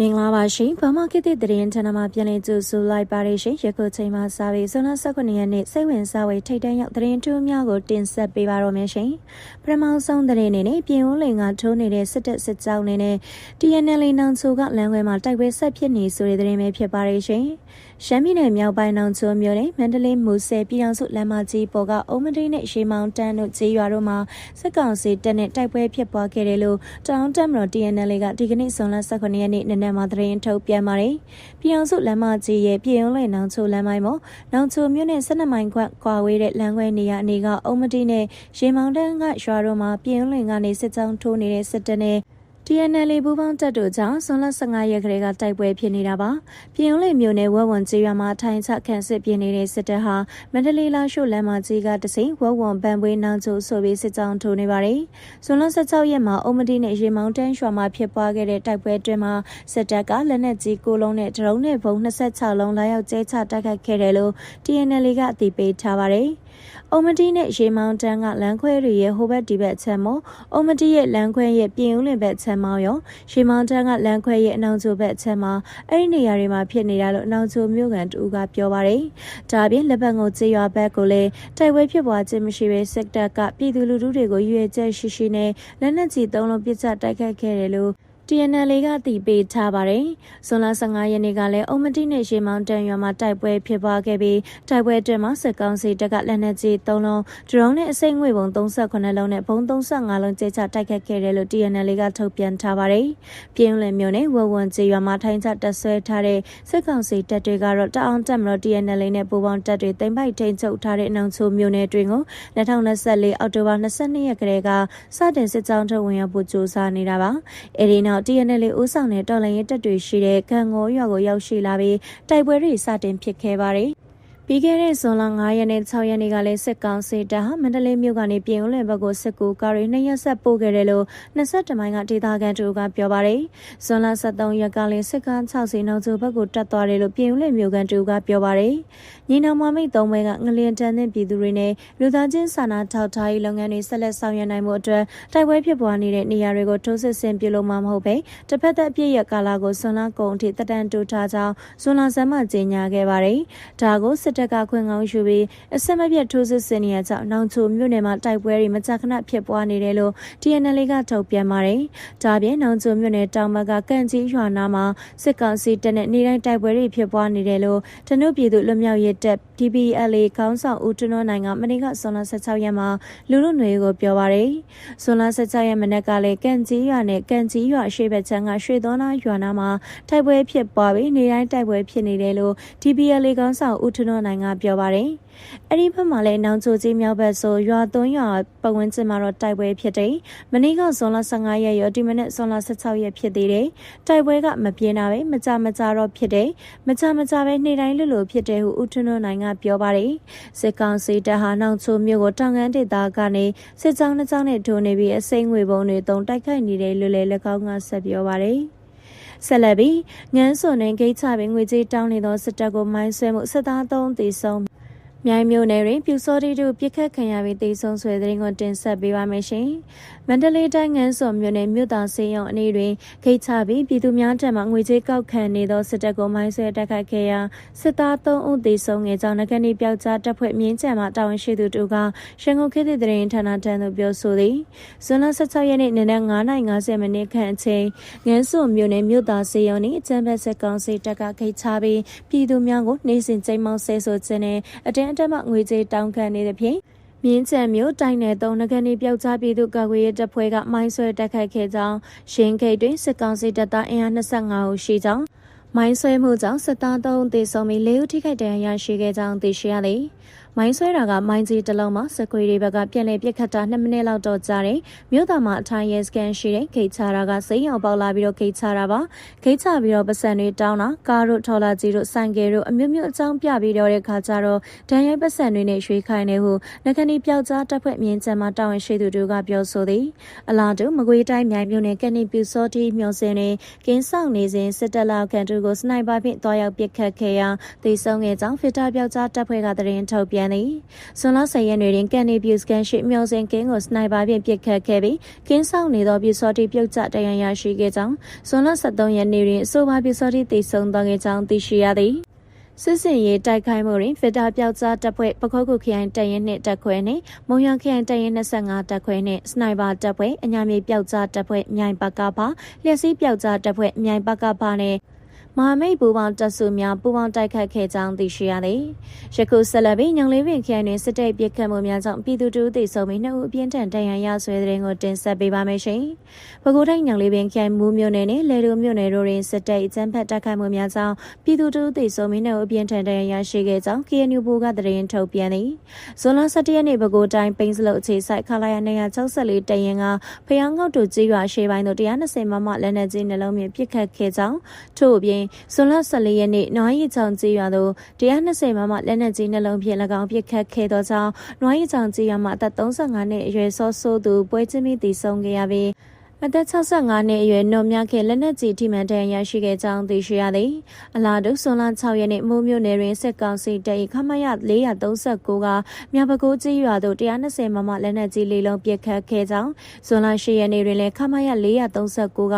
မင်္ဂလာပါရှင်။ဘာမခေတ်တဲ့သတင်းဌာနမှာပြန်လည်ကြိုဆိုလိုက်ပါရရှင်။ယခုချိန်မှာစာပေဇွန်လ19ရက်နေ့စိတ်ဝင်စားဝေထိတ်တန့်ရောက်သတင်းထူးများကိုတင်ဆက်ပေးပါတော့မယ်ရှင်။ပထမဆုံးသတင်းအနေနဲ့ပြင်ဦးလင်ကထိုးနေတဲ့စစ်တပ်စစ်ကြောင်းနေနဲ့ TNL နောင်ချိုကလမ်းခွဲမှာတိုက်ပွဲဆက်ဖြစ်နေဆိုတဲ့သတင်းပဲဖြစ်ပါရရှင်။ရှမ်းပြည်နယ်မြောက်ပိုင်းနောင်ချိုမြို့နယ်မန္တလေးမူဆယ်ပြည်အောင်စုလမ်းမကြီးပေါ်ကအုံမတိနဲ့ရေမောင်တန်းတို့ကျေးရွာတို့မှာစစ်ကောင်စီတပ်နဲ့တိုက်ပွဲဖြစ်ပွားခဲ့တယ်လို့တောင်တက်မတော် TNL ကဒီကနေ့ဇွန်လ18ရက်နေ့နနက်မှာသတင်းထုတ်ပြန်ပါတယ်။ပြည်အောင်စုလမ်းမကြီးရဲ့ပြည်ုံးလယ်နောင်ချိုလမ်းပိုင်းမှာနောင်ချိုမြို့နယ်12မိုင်ခွက်ကွာဝေးတဲ့လမ်းခွဲနေရာအနေကအုံမတိနဲ့ရေမောင်တန်းကရွာတို့မှာပြည်ုံးလယ်ကနေစစ်ကြောင်းထိုးနေတဲ့စစ်တပ်နဲ့ TNL ဘူပေါင်းတပ်တို့ကြောင့်ဇွန်လ15ရက်ကလေးကတိုက်ပွဲဖြစ်နေတာပါ။ပြည်ုံးလိမြို့နယ်ဝက်ဝံကျေးရွာမှာထိုင်ချခန့်စစ်ပြင်းနေတဲ့စစ်တပ်ဟာမန္တလေးလာရှို့လမ်းမကြီးကတစိမ့်ဝက်ဝံပန်ပွေးနောင်ချိုဆိုပြီးစစ်ကြောင်းထိုးနေပါတယ်။ဇွန်လ16ရက်မှာအုံမတီနဲ့ရေမောင်တန်းရွာမှာဖြစ်ပွားခဲ့တဲ့တိုက်ပွဲအတွင်းမှာစစ်တပ်ကလက်နက်ကြီး၉လုံးနဲ့ဒရုန်းနဲ့ဘုံ26လုံးလာရောက်ကျဲချတိုက်ခိုက်ခဲ့တယ်လို့ TNL ကအသိပေးထားပါတယ်။။ အုံမတီနဲ့ရေမောင်တန်းကလမ်းခွဲတွေရဲ့ဟိုဘက်ဒီဘက်အချက်မောအုံမတီရဲ့လမ်းခွဲရဲ့ပြင်ဦးလင်ဘက်အချက်မောရောရေမောင်တန်းကလမ်းခွဲရဲ့အနောက်ကျိုးဘက်အချက်မှာအဲ့ဒီနေရာတွေမှာဖြစ်နေတာလို့အနောက်ကျိုးမြို့ကန်တူကပြောပါတယ်။ဒါပြင်လက်ဘက်ကိုကျေးရွာဘက်ကိုလည်းတိုက်ပွဲဖြစ်ပွားခြင်းမရှိဘဲစစ်တပ်ကပြည်သူလူထုတွေကိုရွေချက်ရှိရှိနဲ့လက်နက်ကြီးသုံးလုံးပစ်ချတိုက်ခိုက်ခဲ့တယ်လို့ TNL ကတည်ပေးထားပါတယ်။ဇွန်လ15ရက်နေ့ကလည်းအုံမတိနဲ့ရေမောင်တန်ရွာမှာတိုက်ပွဲဖြစ်ပွားခဲ့ပြီးတိုက်ပွဲအတွင်းမှာစစ်ကောင်စီတပ်ကလက်နက်ကြီး3လုံးဒရုန်းနဲ့အစိမ့်ငွေပုံ38လုံးနဲ့ဘုံ35လုံးကျဲချတိုက်ခတ်ခဲ့တယ်လို့ TNL ကထုတ်ပြန်ထားပါတယ်။ပြင်းလယ်မြို့နယ်ဝဝွန်ကျေးရွာမှာထိုင်းချတပ်ဆွဲထားတဲ့စစ်ကောင်စီတပ်တွေကတော့တအောင်တက်မလို့ TNL နဲ့ပူးပေါင်းတပ်တွေတင်ပိုက်ထိန်ချုပ်ထားတဲ့အနောင်ချိုမြို့နယ်တွင်ကို2024အောက်တိုဘာ22ရက်ကလေးကစတင်စစ်ကြောင်းထုတ်ဝင်ရောက်ဖို့ကြိုးစားနေတာပါ။အဲဒီနောက်နောက် TNL ဦးဆောင်တဲ့တော်လှန်ရေးတပ်တွေရှိတဲ့ခံငေါ်ရွာကိုရောက်ရှိလာပြီးတိုက်ပွဲတွေစတင်ဖြစ်ခဲ့ပါတယ်။ ပြီးခဲ့တဲ့ဇွန်လ9ရက်နဲ့6ရက်နေ့ကလည်းစစ်ကောင်စီတပ်ဟာမန္တလေးမြို့ကနေပြင်ဦးလွင်ဘက်ကိုစစ်ကူကားတွေနှစ်ရက်ဆက်ပို့ခဲ့တယ်လို့22မိုင်ကဒေသခံတို့ကပြောပါတယ်။ဇွန်လ23ရက်ကလည်းစစ်ကောင်6စီနောက်ကျဘက်ကိုတက်သွားတယ်လို့ပြင်ဦးလွင်မြို့ကန်တို့ကပြောပါတယ်။ညီနောင်မမိတ်သုံးဘဲကငလျင်တန်းတဲ့ပြည်သူတွေနဲ့လူသားချင်းစာနာထောက်ထားရေးလုပ်ငန်းတွေဆက်လက်ဆောင်ရွက်နိုင်မှုအတွက်တိုက်ပွဲဖြစ်ပွားနေတဲ့နေရာတွေကိုထိုးစစ်ဆင်ပြုလုပ်မှာမဟုတ်ပဲတစ်ဖက်သက်အပြည့်ရကာလာကိုဇွန်လကုန်အထိတက်တန်းတူထားကြောင်းဇွန်လဆန်းမှကြေညာခဲ့ပါတယ်။ဒါကိုစစ်တပ်ကခွင့်ကောင်းယူပြီးအဆက်မပြတ်ထိုးစစ်ဆင်နေရကြောင်းနောင်ချိုမြို့နယ်မှာတိုက်ပွဲတွေမကြာခဏဖြစ်ပွားနေတယ်လို့ TNL ကထုတ်ပြန်ပါတယ်။ဒါပြင်နောင်ချိုမြို့နယ်တောင်ဘက်ကကန့်ကြီးရွာနာမှာစစ်ကောင်စီတပ်နဲ့နေတိုင်းတိုက်ပွဲတွေဖြစ်ပွားနေတယ်လို့တနုပြည်သူလွတ်မြောက်ရေးတပ် DPLA ခေါင်းဆောင်ဦးတွန်းနိုင်ကမနေ့ကဇွန်လ16ရက်မှာလူလူຫນွေကိုပြောပါတယ်။ဇွန်လ16ရက်မနေ့ကလည်းကန့်ကြီးရွာနဲ့ကန့်ကြီးရွာအရှိဘက်ချမ်းကရွှေသောနာရွာနာမှာတိုက်ပွဲဖြစ်ပွားပြီးနေတိုင်းတိုက်ပွဲဖြစ်နေတယ်လို့ DPLA ခေါင်းဆောင်ဦးထွန်းနိုင်ကပြောပါတယ်။အဲ့ဒီဘက်မှာလည်းနောင်ချိုကြီးမြောက်ဘက်ဆိုရွာသွန်းရွာပတ်ဝန်းကျင်မှာတော့တိုက်ပွဲဖြစ်တယ်။မနေ့ကဇွန်လ15ရက်ရောဒီမနေ့ဇွန်လ16ရက်ဖြစ်သေးတယ်။တိုက်ပွဲကမပြေနာပဲမကြမကြတော့ဖြစ်တယ်။မကြမကြပဲနေ့တိုင်းလိုလိုဖြစ်တယ်ဟုဦးထွန်းနိုင်ကပြောပါတယ်။စစ်ကောင်စီတပ်ဟာနောင်ချိုမြို့ကိုတောင်ကန်းဒေသကနေစစ်ကြောင်းနှစ်ကြောင်းနဲ့ထိုးနေပြီးအစိမ့်ငွေပုံတွေတုံတိုက်ခိုက်နေတယ်လို့လည်း၎င်းကဆက်ပြောပါတယ်။ ဆက်လက်ပြီးငန်းစွန်နဲ့ဂိတ်ချပင်ငွေကြေးတောင်းနေသောစစ်တပ်ကိုမိုင်းဆွဲမှုစစ်သားသုံးตีဆုံး မြိုင်မြို့နယ်တွင်ပြူစောတိတို့ပြစ်ခတ်ခံရပြီးတေဆုံးဆွေတဲ့ရင်ကိုတင်ဆက်ပေးပါမယ်ရှင်။မန္တလေးတိုင်းငန်းစော်မြို့နယ်မြို့သားစေယုံအနေတွင်ဂိတ်ချပြီးပြည်သူများထံမှငွေကြေးကောက်ခံနေသောစစ်တပ်ကိုမိုင်းဆွဲတိုက်ခိုက်ခဲ့ရာစစ်သား3ဦးသေဆုံးငယ်ကြောင်းနဂနီပြောက်ကြားတပ်ဖွဲ့မြင်းကျံမှတာဝန်ရှိသူတို့ကရန်ကုန်ခေတ်သစ်တရင်ဌာနတန်းသို့ပြောဆိုသည်။ဇွန်လ16ရက်နေ့နနက်9:50မိနစ်ခန့်အချိန်ငန်းစော်မြို့နယ်မြို့သားစေယုံနှင့်အကြံဖက်စစ်ကောင်စီတပ်ကဂိတ်ချပြီးပြည်သူများကိုနှိမ့်စင်ကြိမ်မောင်းဆဲဆိုခြင်းနဲ့အတင်းတက်မှငွေကြေးတောင်းခံနေသဖြင့်မြင်းချံမြို့တိုင်းနယ်သုံးနဂနီပြောက်ကြားပြည်သူ့ကာကွယ်ရေးတပ်ဖွဲ့ကမိုင်းဆွဲတိုက်ခိုက်ခဲ့ကြောင်းရှင်းခိတ်တွင်စစ်ကောင်စီတပ်သားအင်အား25ဦးရှိကြောင်းမိုင်းဆွဲမှုကြောင့်စစ်သား3ဦးသေဆုံးပြီး4ဦးထိခိုက်ဒဏ်ရာရရှိခဲ့ကြောင်းသိရှိရသည်။ မိုင်းဆွဲတာကမိုင်းကြီးတစ်လုံးမှာစကွေတွေဘက်ကပြန်လည်ပြစ်ခတ်တာ2မိနစ်လောက်တော့ကြာတယ်မြို့သားမှာအထိုင်ရဲစကန်ရှိတဲ့ဂိတ်ချတာကစိမ်းအောင်ပေါက်လာပြီးတော့ဂိတ်ချတာပါဂိတ်ချပြီးတော့ပစံတွေတောင်းတာကားတို့ထော်လာကြီးတို့ဆိုင်ကယ်တို့အမျိုးမျိုးအကြောင်းပြပြီးတော့တဲ့ခါကျတော့ဒဏ်ရိုက်ပစံတွေနဲ့ရွှေခိုင်နေဟုနခဏီပျောက်ကြားတပ်ဖွဲ့မြင်းချမ်းမှာတာဝန်ရှိသူတို့ကပြောဆိုသည်အလားတူမကွေးတိုင်းမြိုင်မြို့နယ်ကနေပြူစောတိမျောစင်တွင်ကင်းဆောင်နေစဉ်စစ်တပ်လောက်ကန်တူကိုစနိုက်ပါဖြင့်တွားရောက်ပစ်ခတ်ခဲ့ရာသေဆုံးခဲ့ကြောင်းဖစ်တာပျောက်ကြားတပ်ဖွဲ့ကသတင်းထုတ်ပြန်ပြန်သည်။ဇွန်လ10ရက်နေ့တွင်ကန်နီပြူစကန်ရှိမြော်စင်ကင်းကိုစနိုက်ပါဖြင့်ပစ်ခတ်ခဲ့ပြီးကင်းဆောင်နေသောပြူစောတိပြုတ်ကျတရန်ရရှိခဲ့ကြောင်းဇွန်လ13ရက်နေ့တွင်အဆိုပါပြူစောတိတည်ဆုံသွားခဲ့ကြောင်းသိရှိရသည်။စစ်စင်ရေးတိုက်ခိုက်မှုတွင်ဖစ်တာပျောက်ကြားတပ်ဖွဲ့ပခုတ်ကုခရိုင်တပ်ရင်းနှင့်တပ်ခွဲနှင့်မုံရခရိုင်တပ်ရင်း25တပ်ခွဲနှင့်စနိုက်ပါတပ်ဖွဲ့အညာမြေပျောက်ကြားတပ်ဖွဲ့မြိုင်ပကပါလျှက်စီးပျောက်ကြားတပ်ဖွဲ့မြိုင်ပကပါနှင့် မဟာမိတ်ပူပေါင်းတပ်စုများပူပေါင်းတိုက်ခတ်ခဲ့ကြောင်းသိရှိရသည်။ယခုဆက်လက်ပြီးညောင်လေးပင်ခရိုင်တွင်စစ်တပ်ပစ်ခတ်မှုများကြောင့်ပြည်သူတို့သိဆုံးပြီးနှစ်ဦးအပြင်းထန်ဒဏ်ရာရဆွဲတဲ့ရင်ကိုတင်ဆက်ပေးပါမယ်ရှင်။ပဲခူးတိုင်းညောင်လေးပင်ခရိုင်မူးမြို့နယ်နဲ့လေတူမြို့နယ်တို့တွင်စစ်တပ်အကြမ်းဖက်တိုက်ခိုက်မှုများကြောင့်ပြည်သူတို့သိဆုံးပြီးနှစ်ဦးအပြင်းထန်ဒဏ်ရာရရှိခဲ့ကြောင်း KNU ဘူကသတင်းထုတ်ပြန်သည်။ဇွန်လ17ရက်နေ့ပဲခူးတိုင်းပိန်းစလုတ်အခြေဆိုင်ခလာရ264တရင်ကဖျောင်းငုတ်တို့ကြီးရွာရှေးပိုင်းတို့120မမလက်နက်ကြီးနှလုံးမြင့်ပစ်ခတ်ခဲ့ကြောင်းထို့အပြင်ဇွန်လ14ရက်နေ့နွားရီချောင်ကြီးရွာသို့120မမလက်နက်ကြီးနှလုံးဖြင့်၎င်းပစ်ခတ်ခဲ့သောကြောင့်နွားရီချောင်ကြီးရွာမှအသက်35နှစ်အရွယ်စောဆိုးသူပွဲချင်းမိတည်ဆုံးခဲ့ရပြီး အသက်65နှစ်အရွယ်နှုံမြခင်လက်နက်ကြီးထိမှန်ဒဏ်ရာရှိခဲ့ကြောင်းသိရှိရသည်အလားတူဆွန်လ6ရက်နေ့မိုးမြို့နယ်တွင်စစ်ကောင်စီတပ်၏ခမရ439ကမြပကိုးကြီးရွာသို့120မမလက်နက်ကြီးလေးလုံးပစ်ခတ်ခဲ့ကြောင်းဆွန်လ10ရက်နေ့တွင်လည်းခမရ439က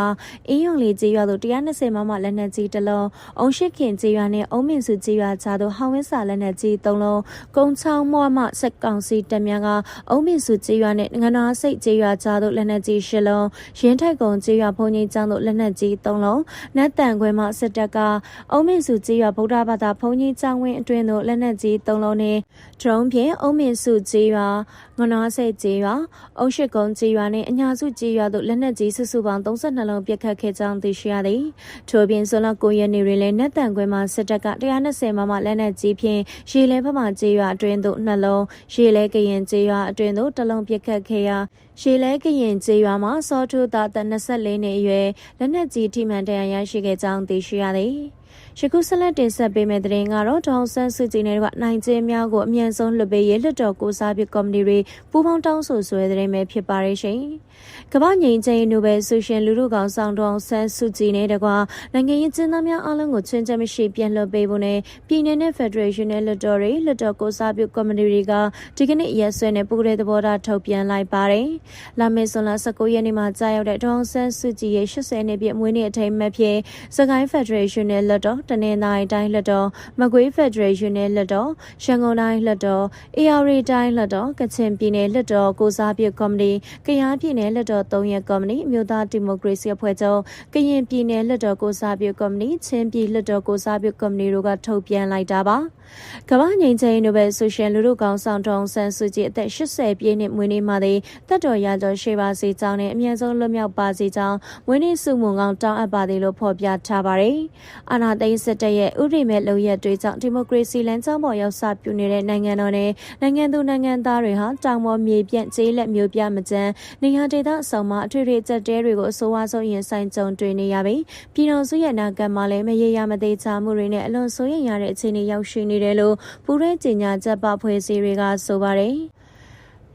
အင်းယုံလေးကြီးရွာသို့120မမလက်နက်ကြီးတစ်လုံးအုံရှိခင်ကြီးရွာနှင့်အုံမင်စုကြီးရွာကြားသို့ဟောင်းဝင်းစာလက်နက်ကြီး3လုံးကုန်းချောင်းမော့မှစစ်ကောင်စီတပ်များကအုံမင်စုကြီးရွာနှင့်ငနာစိတ်ကြီးရွာကြားသို့လက်နက်ကြီး10လုံးရင်းထိုက်ကုံကြေးရွာဘုံကြီးကျောင်းသို့လက်နက်ကြီး၃လုံးနတ်တန်ခွဲမှစစ်တပ်ကအုံးမင်စုကြေးရွာဗုဒ္ဓဘာသာဘုံကြီးကျောင်းဝင်းအတွင်းသို့လက်နက်ကြီး၃လုံးနှင့်ဒရုန်းဖြင့်အုံးမင်စုကြေးရွာငနာစိတ်ကြေးရွာအုံးရှိကုံကြေးရွာနှင့်အညာစုကြေးရွာသို့လက်နက်ကြီးစုစုပေါင်း32လုံးပစ်ခတ်ခဲ့ကြောင်းသိရှိရသည်ထို့ပြင်ဇွန်လ9ရက်နေ့တွင်လည်းနတ်တန်ခွဲမှစစ်တပ်က120မမလက်နက်ကြီးဖြင့်ရေလဲဖမှကြေးရွာအတွင်းသို့နှလုံးရေလဲကရင်ကြေးရွာအတွင်းသို့တလုံးပစ်ခတ်ခဲ့ရာရှေလဲကရင်ကျေးရွာမှာစောထူသာတ24နှစ်အရွယ်လက်နက်ကြီးထိမှန်တရားရရှိခဲ့ကြောင်းသိရှိရသည်။ ယခုဆက်လက်တင်ဆက်ပေးမယ့်သတင်းကတော့ဒေါအောင်ဆန်းစုကြည်နဲ့ကနိုင်ကျင်းများကိုအမြန်ဆုံးလွှတ်ပေးရေးလွှတ်တော်ကိုစားပြုကော်မတီတွေပူးပေါင်းတောင်းဆိုဆွဲသတင်းပဲဖြစ်ပါရဲ့ရှင်။ကမ္ဘာငြိမ်းချမ်းရေးနိုဘယ်ဆိုရှယ်လူထုကောင်ဆောင်ဒေါအောင်ဆန်းစုကြည်နဲ့တကွာနိုင်ငံရေးကျင်းသားများအားလုံးကိုချွင်းချက်မရှိပြန်လွှတ်ပေးဖို့နဲ့ပြည်내နဲ့ဖက်ဒရေးရှင်းနဲ့လွှတ်တော်တွေလွှတ်တော်ကိုစားပြုကော်မတီတွေကဒီကနေ့ရက်စွဲနဲ့ပူးရဲသဘောထားထုတ်ပြန်လိုက်ပါတယ်။လာမယ့်ဇွန်လ19ရက်နေ့မှာကြာရောက်တဲ့ဒေါအောင်ဆန်းစုကြည်ရဲ့80နှစ်ပြည့်မွေးနေ့အထိမ်းအမှတ်ဖြစ်စကိုင်းဖက်ဒရေးရှင်းနဲ့လွှတ်တော်တနင်္သာရီတိုင်းလွှတ်တော်မကွေးဖက်ဒရေးရှင်းနဲ့လွှတ်တော်ရှန်ကုန်တိုင်းလွှတ်တော်အေရရီတိုင်းလွှတ်တော်ကချင်ပြည်နယ်လွှတ်တော်ကိုစားပြုကော်မတီကယားပြည်နယ်လွှတ်တော်3ရက်ကော်မတီအမျိုးသားဒီမိုကရေစီအဖွဲ့ချုပ်ကရင်ပြည်နယ်လွှတ်တော်ကိုစားပြုကော်မတီချင်းပြည်လွှတ်တော်ကိုစားပြုကော်မတီတို့ကထုတ်ပြန်လိုက်တာပါ ကမ္ဘာငြိမ်းချမ်းရေးနိုဘယ်ဆိုရှယ်လူထုကောင်ဆောင်ထောင်ဆန်းစုကြည်အသက်80ပြည့်နှစ်မွေးနေ့မှာသည်တက်တော်ရကျော်ရှိပါစေကြောင်းနဲ့အမြင့်ဆုံးလွတ်မြောက်ပါစေကြောင်းမွေးနေ့စုမုံကောင်တောင်းအပ်ပါသည်လို့ဖော်ပြထားပါတယ်။အာဏာသိမ်းစစ်တပ်ရဲ့ဥရိမဲ့လုံရက်တွေကြောင့်ဒီမိုကရေစီလမ်းကြောင်းပေါ်ရောက်စပြုနေတဲ့နိုင်ငံတော်နဲ့နိုင်ငံသူနိုင်ငံသားတွေဟာတောင်ပေါ်မြေပြန့်ကျေးလက်မျိုးပြမကျန်းနေရာဒေသအစုံမှာအထွေထွေကြက်တဲတွေကိုအဆိုးအဆုံးရင်ဆိုင်ကြုံတွေ့နေရပြီးပြည်တော်စုရဲ့နာကမှာလည်းမရေရမသေးချမှုတွေနဲ့အလွန်ဆိုးရင်ရတဲ့အခြေအနေရောက်ရှိနေတယ်လို့ပူရဲကြေညာချက်ပဖွဲ့စည်းတွေကဆိုပါတယ်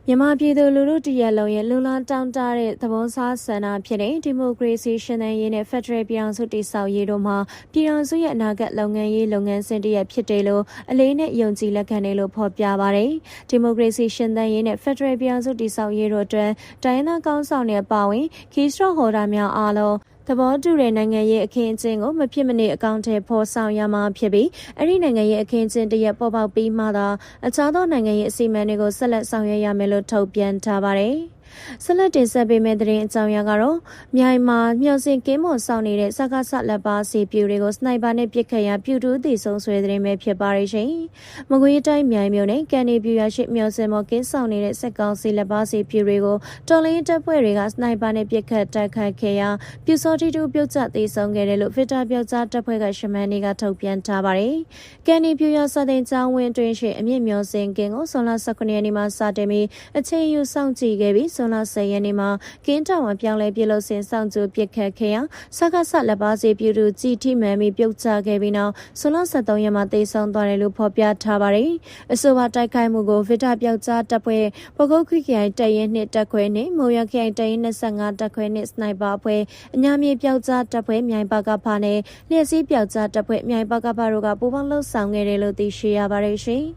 မြန်မာပြည်သူလူထုတရက်လုံးရဲ့လူလားတောင်းတတဲ့သဘောစားဆန္ဒဖြစ်တဲ့ဒီမိုကရေစီရှင်သန်ရေးနဲ့ဖက်ဒရယ်ပြည်အောင်စုတည်ဆောက်ရေးတို့မှာပြည်အောင်စုရဲ့အနာဂတ်လုပ်ငန်းရေးလုပ်ငန်းစဉ်တရက်ဖြစ်တယ်လို့အလေးနဲ့ယုံကြည်လက်ခံတယ်လို့ဖော်ပြပါတယ်။ဒီမိုကရေစီရှင်သန်ရေးနဲ့ဖက်ဒရယ်ပြည်အောင်စုတည်ဆောက်ရေးတို့အတွက်တိုင်းသားကောင်းဆောင်တဲ့ပါဝင်ခီစထရဟော်ဒါများအားလုံး သဘောတူတဲ့နိုင်ငံရေးအခင်းအကျင်းကိုမဖြစ်မနေအကောင့်ထဲပေါ်ဆောင်ရမှာဖြစ်ပြီးအဲ့ဒီနိုင်ငံရေးအခင်းအကျင်းတရက်ပေါ်ပေါက်ပြီးမှသာအခြားသောနိုင်ငံရေးအစီအမံတွေကိုဆက်လက်ဆောင်ရွက်ရမယ်လို့ထုတ်ပြန်ထားပါတယ်။ ဆက်လက်တင်ဆက်ပေးမယ့်သတင်းအကြောင်းအရာကတော့မြိုင်မှာမျှော်စင်ကင်းမော်ဆောင်နေတဲ့စကားဆလက်ပါစီပြူတွေကိုစနိုက်ပါနဲ့ပစ်ခတ်ရပြူတူးတည်ဆုံးဆွဲသတင်းပဲဖြစ်ပါရရှင်။မကွေးတိုင်းမြိုင်မြို့နယ်ကန်နေပြူရရှိမျှော်စင်မော်ကင်းဆောင်နေတဲ့စက်ကောင်စီလက်ပါစီပြူတွေကိုတော်လင်းတပ်ဖွဲ့တွေကစနိုက်ပါနဲ့ပစ်ခတ်တိုက်ခတ်ခဲ့ရာပြူစောတီတူပြုတ်ကျတည်ဆုံးခဲ့တယ်လို့ဗစ်တာပြောက်ကြားတပ်ဖွဲ့ကရှမန်နေကထုတ်ပြန်ထားပါတယ်။ကန်နေပြူရစတဲ့ကျောင်းဝင်းတွင်ရှိအမြင့်မျှော်စင်ကင်းကိုဆွန်လာ19ရက်နေ့မှာစတင်ပြီးအချိန်ယူစောင့်ကြည့်ခဲ့ပြီးဇွန်လ10ရက်နေ့မှာကင်းတောင်ဝပြောင်းလဲပြုလုပ်စဉ်စောင့်ကြိုပစ်ခတ်ခဲ့ရာစကားဆက်လက်ပါစီပြူတူကြည်ထိမှန်ပြီးပြုတ်ချခဲ့ပြီးနောက်ဇွန်လ23ရက်မှာတေဆုံးသွားတယ်လို့ဖော်ပြထားပါတယ်။အဆိုပါတိုက်ခိုက်မှုကိုဗစ်တာပြောက်ကြားတပ်ဖွဲ့ပကုတ်ခွိခိုင်တရင်နှင့်တပ်ခွဲနှင့်မုံရခိုင်တရင်25တပ်ခွဲနှင့်စနိုက်ပါအဖွဲ့အညာမြေပြောက်ကြားတပ်ဖွဲ့မြိုင်ပါကဖာနဲ့လျှက်စီးပြောက်ကြားတပ်ဖွဲ့မြိုင်ပါကဖာတို့ကပူးပေါင်းလှုပ်ဆောင်ခဲ့တယ်လို့သိရှိရပါတယ်ရှင်။